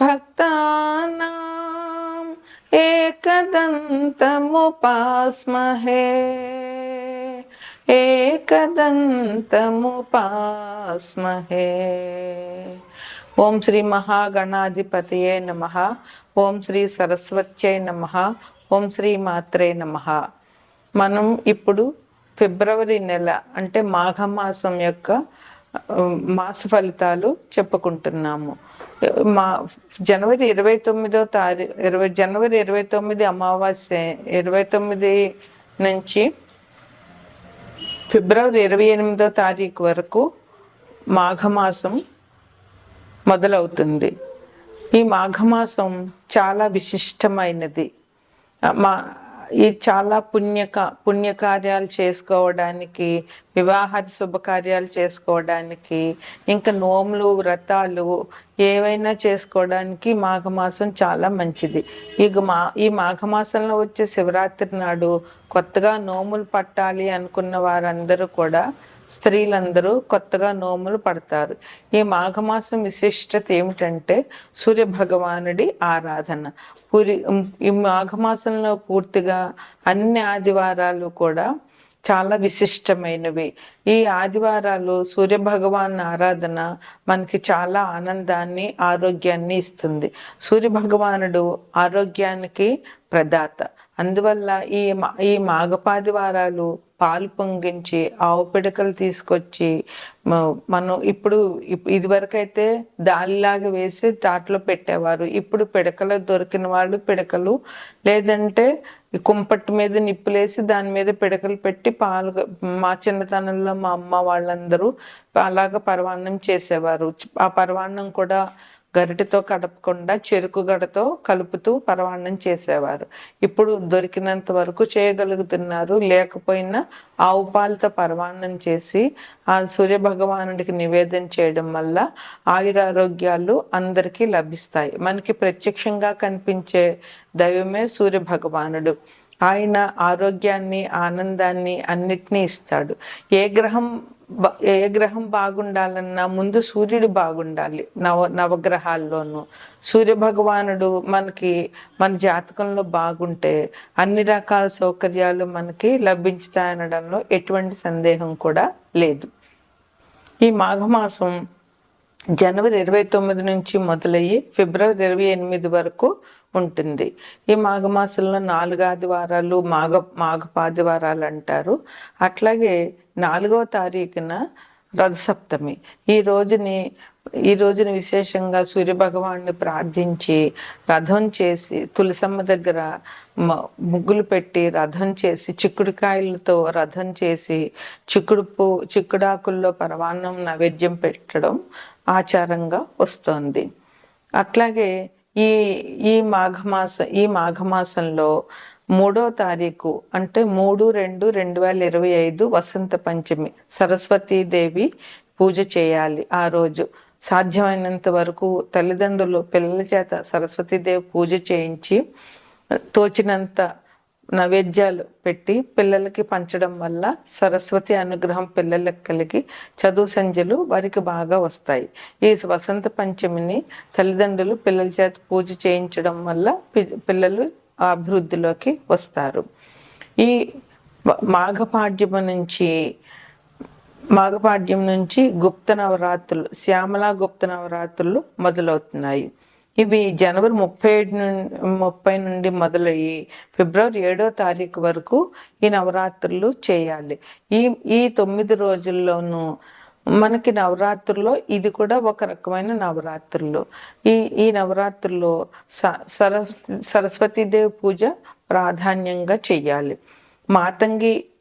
भक्तानाम् एकदन्तमुपास्महे एकदन्तमुपास्महे ఓం శ్రీ మహాగణాధిపతయే నమ ఓం శ్రీ సరస్వత్యై నమ ఓం శ్రీ మాత్రే నమ మనం ఇప్పుడు ఫిబ్రవరి నెల అంటే మాఘమాసం యొక్క ఆ, మాస ఫలితాలు చెప్పుకుంటున్నాము మా జనవరి ఇరవై తొమ్మిదో తారీఖు ఇరవై జనవరి ఇరవై తొమ్మిది అమావాస్య ఇరవై తొమ్మిది నుంచి ఫిబ్రవరి ఇరవై ఎనిమిదో తారీఖు వరకు మాఘమాసం మొదలవుతుంది. ఈ మాఘమాసం చాలా విశిష్టమైనది. మా ఈ చాలా పుణ్యక పుణ్యకార్యాలు చేసుకోవడానికి వివాహ శుభకార్యాలు చేసుకోవడానికి ఇంకా నోములు వ్రతాలు ఏవైనా చేసుకోవడానికి మాఘమాసం చాలా మంచిది. ఇక మా ఈ మాఘమాసంలో వచ్చే శివరాత్రి నాడు కొత్తగా నోములు పట్టాలి అనుకున్న వారందరూ కూడా స్త్రీలందరూ కొత్తగా నోములు పడతారు. ఈ మాఘమాసం విశిష్టత ఏమిటంటే సూర్య భగవానుడి ఆరాధన. పూరి ఈ మాఘమాసంలో పూర్తిగా అన్ని ఆదివారాలు కూడా చాలా విశిష్టమైనవి. ఈ ఆదివారాలు సూర్య భగవాన్ ఆరాధన మనకి చాలా ఆనందాన్ని ఆరోగ్యాన్ని ఇస్తుంది. సూర్య భగవానుడు ఆరోగ్యానికి ప్రదాత. అందువల్ల ఈ మా- ఈ మాఘపాది వారాలు పాలు పొంగించి ఆవు పిడకలు తీసుకొచ్చి మనం ఇప్పుడు ఇప్- ఇదివరకైతే దాలిలాగా వేసి దాంట్లో పెట్టేవారు. ఇప్పుడు పిడకలు దొరికిన వాళ్ళు పిడకలు లేదంటే కుంపట్టు కుంపటి మీద నిప్పులేసి దాని మీద పిడకలు పెట్టి పాలు మా చిన్నతనంలో మా అమ్మ వాళ్ళందరూ అలాగ పర్వాణం చేసేవారు. ఆ పర్వాణం కూడా గరిటెతో కడపకుండా చెరుకు గడతో కలుపుతూ పరవాణం చేసేవారు. ఇప్పుడు దొరికినంత వరకు చేయగలుగుతున్నారు. లేకపోయినా ఆవు పాలతో పరవాణం చేసి ఆ సూర్య భగవానుడికి నివేదన చేయడం వల్ల ఆయురారోగ్యాలు అందరికీ లభిస్తాయి. మనకి ప్రత్యక్షంగా కనిపించే దైవమే సూర్య భగవానుడు. ఆయన ఆరోగ్యాన్ని ఆనందాన్ని అన్నిటినీ ఇస్తాడు. ఏ గ్రహం ఏ గ్రహం బాగుండాలన్నా ముందు సూర్యుడు బాగుండాలి. నవ నవగ్రహాల్లోనూ. సూర్య భగవానుడు మనకి మన జాతకంలో బాగుంటే అన్ని రకాల సౌకర్యాలు మనకి లభించుతాయనడంలో ఎటువంటి సందేహం కూడా లేదు. ఈ మాఘమాసం జనవరి ఇరవై తొమ్మిది నుంచి మొదలయ్యి ఫిబ్రవరి ఇరవై ఎనిమిది వరకు ఉంటుంది. ఈ మాఘమాసంలో నాలుగు ఆదివారాలు మాఘ మాఘపాదివారాలు అంటారు. అట్లాగే నాలుగవ తారీఖున రథసప్తమి. ఈ రోజుని ఈ రోజున విశేషంగా సూర్య భగవాన్ని ప్రార్థించి రథం చేసి తులసమ్మ దగ్గర ముగ్గులు పెట్టి రథం చేసి చిక్కుడుకాయలతో రథం చేసి చిక్కుడు పూ చిక్కుడాకుల్లో పరమాన్నం నైవేద్యం పెట్టడం ఆచారంగా వస్తోంది. అట్లాగే ఈ ఈ మాఘమాస ఈ మాఘమాసంలో మూడో తారీఖు అంటే మూడు రెండు రెండు వేల ఇరవై ఐదు వసంత పంచమి సరస్వతీదేవి పూజ చేయాలి ఆ రోజు. సాధ్యమైనంత వరకు తల్లిదండ్రులు పిల్లల చేత సరస్వతీదేవి పూజ చేయించి తోచినంత నైవేద్యాలు పెట్టి పిల్లలకి పంచడం వల్ల సరస్వతి అనుగ్రహం పిల్లలకు కలిగి చదువు సంధ్యలు వారికి బాగా వస్తాయి. ఈ వసంత పంచమిని తల్లిదండ్రులు పిల్లల చేత పూజ చేయించడం వల్ల పిల్లలు అభివృద్ధిలోకి వస్తారు. ఈ మాఘపాడ్యము నుంచి మాఘపాడ్యం నుంచి గుప్త నవరాత్రులు శ్యామల గుప్త నవరాత్రులు మొదలవుతున్నాయి. ఇవి జనవరి ముప్పై ఏడు నుండి ముప్పై నుండి మొదలయ్యి ఫిబ్రవరి ఏడో తారీఖు వరకు ఈ నవరాత్రులు చేయాలి. ఈ ఈ తొమ్మిది రోజుల్లోనూ మనకి నవరాత్రుల్లో ఇది కూడా ఒక రకమైన నవరాత్రులు. ఈ ఈ నవరాత్రుల్లో స సర సరస్వతీదేవి పూజ ప్రాధాన్యంగా చెయ్యాలి మాతంగి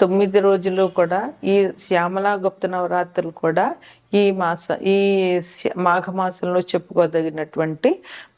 తొమ్మిది రోజులు కూడా ఈ శ్యామలా గుప్త నవరాత్రులు కూడా ఈ మాస ఈ మాఘమాసంలో చెప్పుకోదగినటువంటి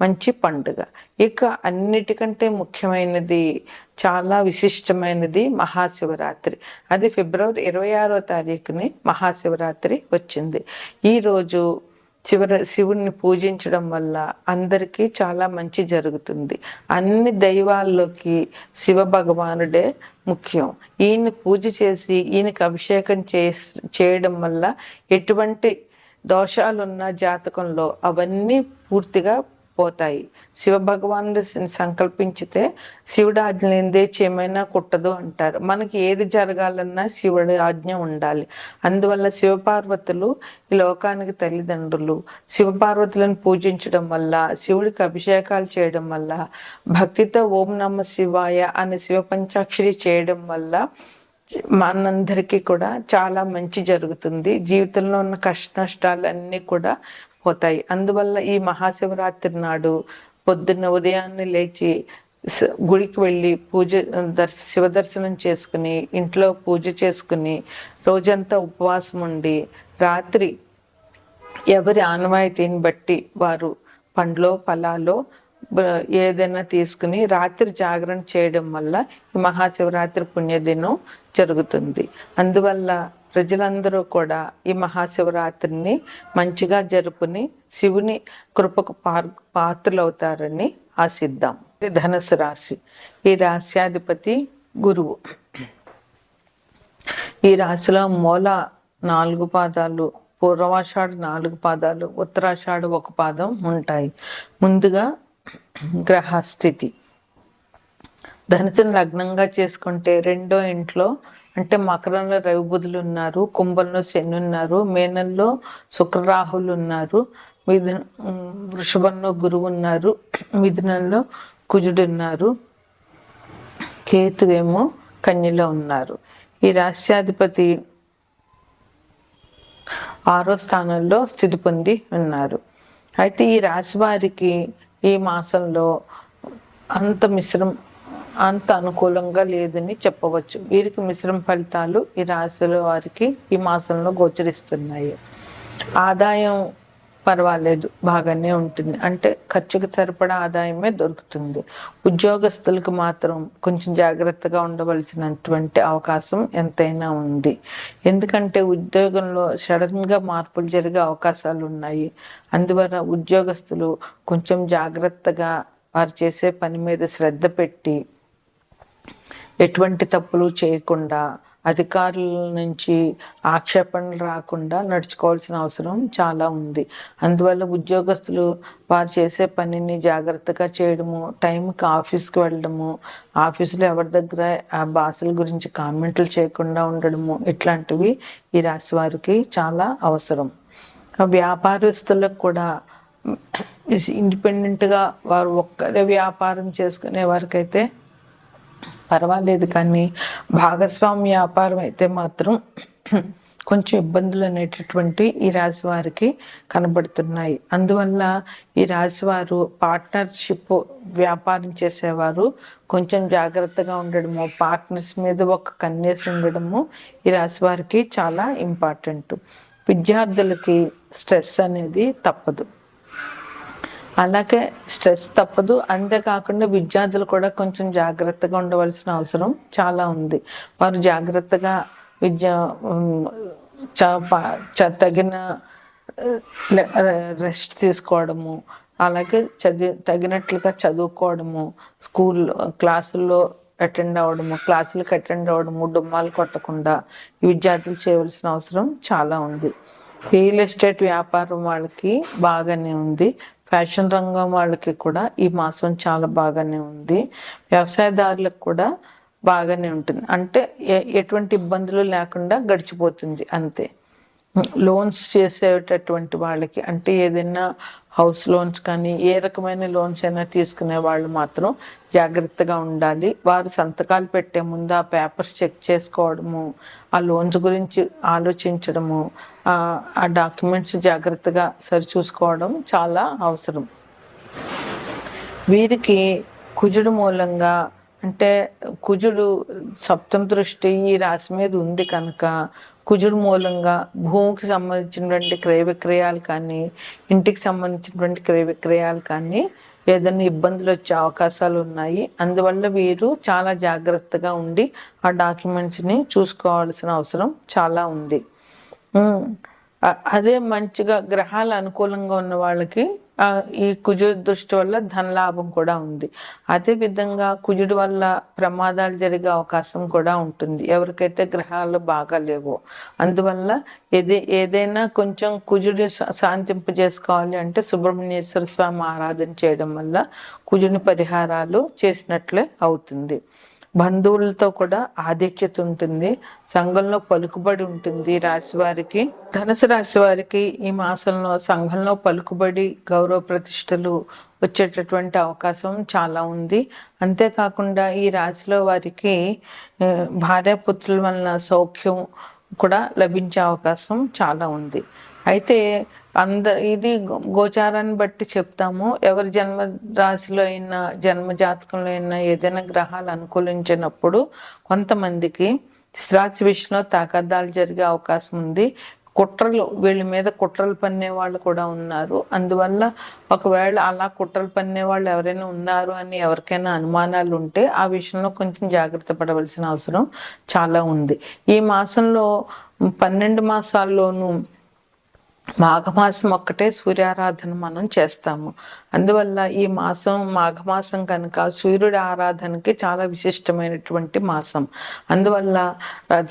మంచి పండుగ. ఇక అన్నిటికంటే ముఖ్యమైనది చాలా విశిష్టమైనది మహాశివరాత్రి. అది ఫిబ్రవరి ఇరవై ఆరో తారీఖుని మహాశివరాత్రి వచ్చింది. ఈరోజు చివరి శివుడిని శివుణ్ణి పూజించడం వల్ల అందరికీ చాలా మంచి జరుగుతుంది. అన్ని దైవాల్లోకి శివ భగవానుడే ముఖ్యం. ఈయన పూజ చేసి ఈయనకి అభిషేకం చేస్ చేయడం వల్ల ఎటువంటి దోషాలున్న జాతకంలో అవన్నీ పూర్తిగా పోతాయి. శివభగవానుడు సంకల్పించితే శివుడు ఆజ్ఞ లేనిదే చేయమైనా కుట్టదు అంటారు. మనకి ఏది జరగాలన్నా శివుడి ఆజ్ఞ ఉండాలి. అందువల్ల శివపార్వతులు ఈ లోకానికి తల్లిదండ్రులు. శివపార్వతులను పూజించడం వల్ల శివుడికి అభిషేకాలు చేయడం వల్ల భక్తితో ఓం నమ శివాయ అనే శివ పంచాక్షరి చేయడం వల్ల మనందరికీ కూడా చాలా మంచి జరుగుతుంది. జీవితంలో ఉన్న కష్ట నష్టాలన్నీ కూడా పోతాయి. అందువల్ల ఈ మహాశివరాత్రి నాడు పొద్దున్న ఉదయాన్నే లేచి గుడికి వెళ్ళి పూజ దర్శ శివ దర్శనం చేసుకుని ఇంట్లో పూజ చేసుకుని రోజంతా ఉపవాసం ఉండి రాత్రి ఎవరి ఆనవాయితీని బట్టి వారు పండ్లో ఫలాలో ఏదైనా తీసుకుని రాత్రి జాగరణ చేయడం వల్ల ఈ మహాశివరాత్రి పుణ్యదినం జరుగుతుంది. అందువల్ల ప్రజలందరూ కూడా ఈ మహాశివరాత్రిని మంచిగా జరుపుని శివుని కృపకు పార్ పాత్రలవుతారని ఆశిద్దాం. ఇది ధనుసు రాశి. ఈ రాశ్యాధిపతి గురువు. ఈ రాశిలో మూల నాలుగు పాదాలు పూర్వాషాఢ నాలుగు పాదాలు ఉత్తరాషాఢ ఒక పాదం ఉంటాయి. ముందుగా గ్రహస్థితి. ధనసుని లగ్నంగా చేసుకుంటే రెండో ఇంట్లో అంటే మకరంలో రవి బుధులు ఉన్నారు కుంభంలో శని ఉన్నారు మేనంలో శుక్రరాహులు ఉన్నారు మిథున వృషభంలో గురువు ఉన్నారు మిథునంలో కుజుడు ఉన్నారు కేతువేమో కన్యలో ఉన్నారు. ఈ రాష్ట్రాధిపతి ఆరో స్థానంలో స్థితి పొంది ఉన్నారు. అయితే ఈ రాశి వారికి ఈ మాసంలో అంత మిశ్రమ అంత అనుకూలంగా లేదని చెప్పవచ్చు. వీరికి మిశ్రమ ఫలితాలు ఈ రాశుల వారికి ఈ మాసంలో గోచరిస్తున్నాయి. ఆదాయం పర్వాలేదు బాగానే ఉంటుంది. అంటే ఖర్చుకు సరిపడా ఆదాయమే దొరుకుతుంది. ఉద్యోగస్తులకు మాత్రం కొంచెం జాగ్రత్తగా ఉండవలసినటువంటి అవకాశం ఎంతైనా ఉంది. ఎందుకంటే ఉద్యోగంలో సడన్గా మార్పులు జరిగే అవకాశాలు ఉన్నాయి. అందువల్ల ఉద్యోగస్తులు కొంచెం జాగ్రత్తగా వారు చేసే పని మీద శ్రద్ధ పెట్టి ఎటువంటి తప్పులు చేయకుండా అధికారుల నుంచి ఆక్షేపణలు రాకుండా నడుచుకోవాల్సిన అవసరం చాలా ఉంది. అందువల్ల ఉద్యోగస్తులు వారు చేసే పనిని జాగ్రత్తగా చేయడము టైంకి ఆఫీస్కి వెళ్ళడము ఆఫీసులో ఎవరి దగ్గర ఆ భాషల గురించి కామెంట్లు చేయకుండా ఉండడము ఇట్లాంటివి ఈ రాశి వారికి చాలా అవసరం. ఆ వ్యాపారస్తులకు కూడా ఇండిపెండెంట్గా వారు ఒక్కరే వ్యాపారం చేసుకునే వారికైతే పర్వాలేదు కానీ భాగస్వామ్య వ్యాపారం అయితే మాత్రం కొంచెం ఇబ్బందులు అనేటటువంటి ఈ రాశి వారికి కనబడుతున్నాయి. అందువల్ల ఈ రాశి వారు పార్ట్నర్షిప్ వ్యాపారం చేసేవారు కొంచెం జాగ్రత్తగా ఉండడము పార్ట్నర్స్ మీద ఒక కన్నేసి ఉండడము ఈ రాశి వారికి చాలా ఇంపార్టెంట్ విద్యార్థులకి స్ట్రెస్ అనేది తప్పదు. అలాగే స్ట్రెస్ తప్పదు. అంతేకాకుండా విద్యార్థులు కూడా కొంచెం జాగ్రత్తగా ఉండవలసిన అవసరం చాలా ఉంది. వారు జాగ్రత్తగా విద్య చ- చ- తగిన రెస్ట్ తీసుకోవడము అలాగే చదివి తగినట్లుగా చదువుకోవడము స్కూల్ క్లాసుల్లో అటెండ్ అవ్వడము క్లాసులకు అటెండ్ అవ్వడము డుమ్మాలు కొట్టకుండా విద్యార్థులు చేయవలసిన అవసరం చాలా ఉంది. రియల్ ఎస్టేట్ వ్యాపారం వాళ్ళకి బాగానే ఉంది. ఫ్యాషన్ రంగం వాళ్ళకి కూడా ఈ మాసం చాలా బాగానే ఉంది. వ్యవసాయదారులకు కూడా బాగానే ఉంటుంది. అంటే ఎ- ఎటువంటి ఇబ్బందులు లేకుండా గడిచిపోతుంది అంతే. లోన్స్ చేసేటటువంటి వాళ్ళకి అంటే ఏదైనా హౌస్ లోన్స్ కానీ ఏ రకమైన లోన్స్ అయినా తీసుకునే వాళ్ళు మాత్రం జాగ్రత్తగా ఉండాలి. వారు సంతకాలు పెట్టే ముందు ఆ పేపర్స్ చెక్ చేసుకోవడము ఆ లోన్స్ గురించి ఆలోచించడము ఆ డాక్యుమెంట్స్ జాగ్రత్తగా సరిచూసుకోవడం చాలా అవసరం. వీరికి కుజుడు మూలంగా అంటే కుజుడు సప్తం దృష్టి ఈ రాశి మీద ఉంది కనుక కుజుడు మూలంగా భూమికి సంబంధించినటువంటి క్రయ విక్రయాలు కానీ ఇంటికి సంబంధించినటువంటి క్రయ విక్రయాలు కానీ ఏదైనా ఇబ్బందులు వచ్చే అవకాశాలు ఉన్నాయి. అందువల్ల వీరు చాలా జాగ్రత్తగా ఉండి ఆ డాక్యుమెంట్స్ని చూసుకోవాల్సిన అవసరం చాలా ఉంది. అదే మంచిగా గ్రహాలు అనుకూలంగా ఉన్న వాళ్ళకి ఈ కుజుడు దృష్టి వల్ల ధనలాభం కూడా ఉంది. అదే విధంగా కుజుడు వల్ల ప్రమాదాలు జరిగే అవకాశం కూడా ఉంటుంది. ఎవరికైతే గ్రహాలు బాగా లేవో. అందువల్ల ఏదే ఏదైనా కొంచెం కుజుడి శాంతింపు చేసుకోవాలి అంటే సుబ్రహ్మణ్యేశ్వర స్వామి ఆరాధన చేయడం వల్ల కుజుని పరిహారాలు చేసినట్లే అవుతుంది. బంధువులతో కూడా ఆధిక్యత ఉంటుంది. సంఘంలో పలుకుబడి ఉంటుంది ఈ రాశి వారికి. ధనుసు రాశి వారికి ఈ మాసంలో సంఘంలో పలుకుబడి గౌరవ ప్రతిష్టలు వచ్చేటటువంటి అవకాశం చాలా ఉంది. అంతేకాకుండా ఈ రాశిలో వారికి భార్యాపుత్రుల వలన సౌఖ్యం కూడా లభించే అవకాశం చాలా ఉంది. అయితే అంద ఇది గోచారాన్ని బట్టి చెప్తాము. ఎవరి జన్మ రాశిలో అయినా జన్మ జాతకంలో అయినా ఏదైనా గ్రహాలు అనుకూలించినప్పుడు కొంతమందికి శ్రాసి విషయంలో తాకద్దాలు జరిగే అవకాశం ఉంది. కుట్రలు వీళ్ళ మీద కుట్రలు పన్నే వాళ్ళు కూడా ఉన్నారు. అందువల్ల ఒకవేళ అలా కుట్రలు పన్నే వాళ్ళు ఎవరైనా ఉన్నారు అని ఎవరికైనా అనుమానాలు ఉంటే ఆ విషయంలో కొంచెం జాగ్రత్త పడవలసిన అవసరం చాలా ఉంది. ఈ మాసంలో పన్నెండు మాసాల్లోనూ మాఘమాసం ఒక్కటే సూర్యారాధన మనం చేస్తాము. అందువల్ల ఈ మాసం మాఘమాసం కనుక సూర్యుడి ఆరాధనకి చాలా విశిష్టమైనటువంటి మాసం. అందువల్ల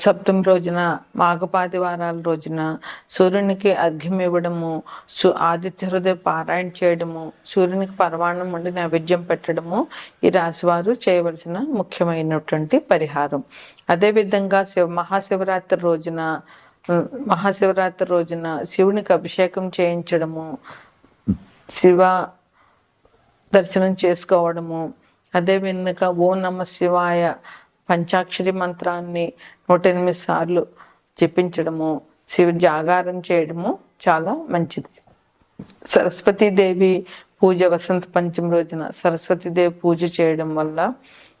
సప్తమి రోజున మాఘపాది వారాల రోజున సూర్యునికి అర్ఘ్యం ఇవ్వడము సు ఆదిత్య హృదయ పారాయణ చేయడము సూర్యునికి పరమాణం ఉండి నైవేద్యం పెట్టడము ఈ రాశివారు చేయవలసిన ముఖ్యమైనటువంటి పరిహారం. అదేవిధంగా శివ మహాశివరాత్రి రోజున మహాశివరాత్రి రోజున శివునికి అభిషేకం చేయించడము శివ దర్శనం చేసుకోవడము అదే విధంగా ఓ నమ శివాయ పంచాక్షరి మంత్రాన్ని నూట ఎనిమిది సార్లు జపించడము శివ జాగారం చేయడము చాలా మంచిది. సరస్వతీదేవి పూజ వసంత పంచమి రోజున సరస్వతీదేవి పూజ చేయడం వల్ల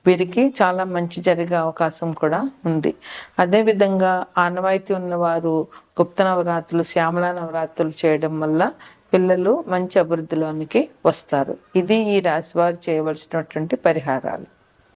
వీరికి చాలా మంచి జరిగే అవకాశం కూడా ఉంది. అదేవిధంగా ఆనవాయితీ ఉన్నవారు గుప్త నవరాత్రులు శ్యామల నవరాత్రులు చేయడం వల్ల పిల్లలు మంచి అభివృద్ధిలోనికి వస్తారు. ఇది ఈ రాశి వారు చేయవలసినటువంటి పరిహారాలు.